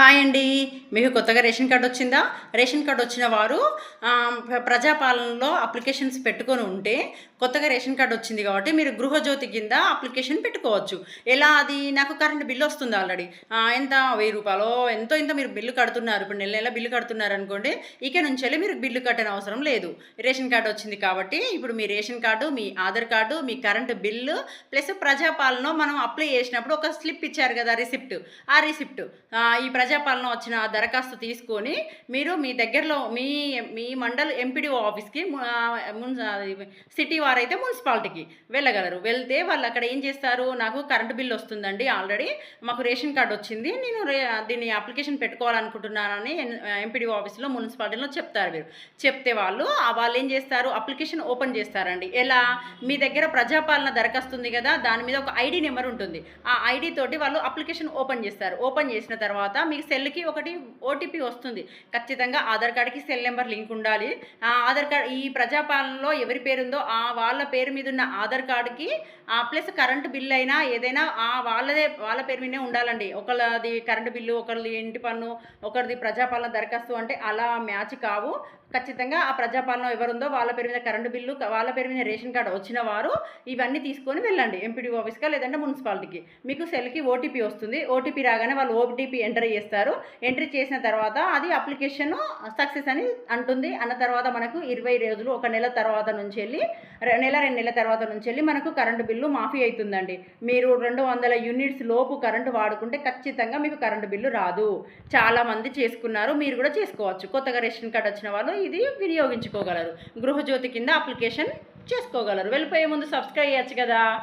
Hi అండి. మీకు కొత్తగా రేషన్ కార్డు వచ్చిందా? రేషన్ కార్డు వచ్చిన వారు ప్ర- ప్రజాపాలనలో అప్లికేషన్స్ పెట్టుకొని ఉంటే కొత్తగా రేషన్ కార్డు వచ్చింది కాబట్టి మీరు గృహజ్యోతి కింద అప్లికేషన్ పెట్టుకోవచ్చు. ఎలా అది? నాకు కరెంట్ బిల్లు వస్తుంది ఆల్రెడీ. ఎంత? వెయ్యి రూపాయలు? ఎంతో ఇంత మీరు బిల్లు కడుతున్నారు. ఇప్పుడు నెల నెల బిల్లు కడుతున్నారు అనుకోండి ఇక నుంచి వెళ్ళి మీరు బిల్లు కట్టని అవసరం లేదు. రేషన్ కార్డు వచ్చింది కాబట్టి ఇప్పుడు మీ రేషన్ కార్డు మీ ఆధార్ కార్డు మీ కరెంటు బిల్లు ప్లస్ ప్రజాపాలన మనం అప్లై చేసినప్పుడు ఒక స్లిప్ ఇచ్చారు కదా రిసిప్ట్. ఆ రిసిప్ట్ ఈ ప్రజాపాలన వచ్చిన దరఖాస్తు తీసుకొని మీరు మీ దగ్గరలో మీ మీ మండల్ ఎంపీడీఓ ఆఫీస్కి సిటీ వారైతే మున్సిపాలిటీకి వెళ్ళగలరు. వెళ్తే వాళ్ళు అక్కడ ఏం చేస్తారు? నాకు కరెంటు బిల్ వస్తుందండి ఆల్రెడీ. మాకు రేషన్ కార్డు వచ్చింది. నేను దీన్ని అప్లికేషన్ పెట్టుకోవాలనుకుంటున్నానని ఎంపీడీఓ ఆఫీస్లో మున్సిపాలిటీలో చెప్తారు మీరు చెప్తే వాళ్ళు వాళ్ళు ఏం చేస్తారు? అప్లికేషన్ ఓపెన్ చేస్తారండి. ఎలా? మీ దగ్గర ప్రజాపాలన దరఖాస్తు ఉంది కదా దాని మీద ఒక ఐడి నెంబర్ ఉంటుంది. ఆ ఐడి తోటి వాళ్ళు అప్లికేషన్ ఓపెన్ చేస్తారు. ఓపెన్ చేసిన తర్వాత మీకు సెల్కి ఒకటి ఓటీపీ వస్తుంది. ఖచ్చితంగా ఆధార్ కార్డ్కి సెల్ నెంబర్ లింక్ ఉండాలి. ఆధార్ కార్డ్ ఈ ప్రజాపాలనలో ఎవరి పేరు ఉందో ఆ వాళ్ళ పేరు మీద ఉన్న ఆధార్ కార్డుకి ప్లస్ కరెంటు బిల్ అయినా ఏదైనా ఆ వాళ్ళదే వాళ్ళ పేరు మీదనే ఉండాలండి. ఒకళ్ళది కరెంటు బిల్లు ఒకరిది ఇంటి పన్ను ఒకరిది ప్రజాపాలన దరఖాస్తు అంటే అలా మ్యాచ్ కావు. ఖచ్చితంగా ఆ ప్రజాపాలన ఎవరుందో వాళ్ళ పేరు మీద కరెంటు బిల్లు వాళ్ళ పేరు మీద రేషన్ కార్డు వచ్చిన వారు ఇవన్నీ తీసుకొని వెళ్ళండి. ఎంపీడీ ఆఫీస్గా లేదంటే మున్సిపాలిటీకి. మీకు సెల్కి ఓటీపీ వస్తుంది. ఓటీపీ రాగానే వాళ్ళు ఓటీపీ ఎంటర్ చేస్తారు చేస్తారు. ఎంట్రీ చేసిన తర్వాత అది అప్లికేషన్ సక్సెస్ అని అంటుంది. అన్న తర్వాత మనకు ఇరవై రోజులు ఒక నెల తర్వాత నుంచి వెళ్ళి రె- నెల రెండు నెలల తర్వాత నుంచి వెళ్ళి మనకు కరెంటు బిల్లు మాఫీ అవుతుందండి. మీరు రెండు వందల యూనిట్స్ లోపు కరెంటు వాడుకుంటే ఖచ్చితంగా మీకు కరెంటు బిల్లు రాదు. చాలామంది చేసుకున్నారు మీరు కూడా చేసుకోవచ్చు. కొత్తగా రేషన్ కార్డు వచ్చిన వాళ్ళు ఇది వినియోగించుకోగలరు. గృహజ్యోతి కింద అప్లికేషన్ చేసుకోగలరు. వెళ్ళిపోయే ముందు సబ్స్క్రైబ్ చేయొచ్చు కదా.